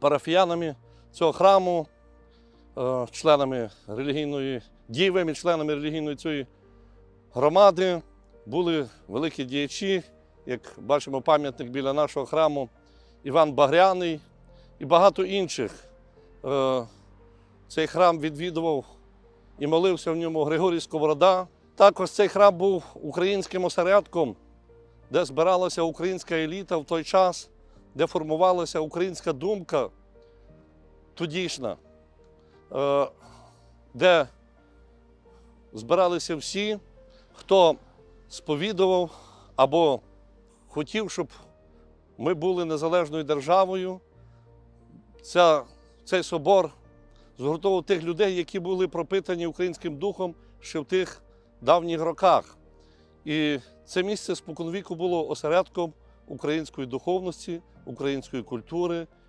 парафіянами цього храму, е, членами релігійної дівами, членами релігійної цієї громади. Були великі діячі, як бачимо, пам'ятник біля нашого храму Іван Багряний і багато інших. Е, Цей храм відвідував і молився в ньому Григорій Сковорода. Також цей храм був українським осередком, де збиралася українська еліта в той час, де формувалася українська думка тодішня, е, де збиралися всі, хто сповідував або хотів, щоб ми були незалежною державою. Ця, цей собор згуртовував тих людей, які були пропитані українським духом ще в тих давніх роках. І це місце споконвіку було осередком української духовності, української культури,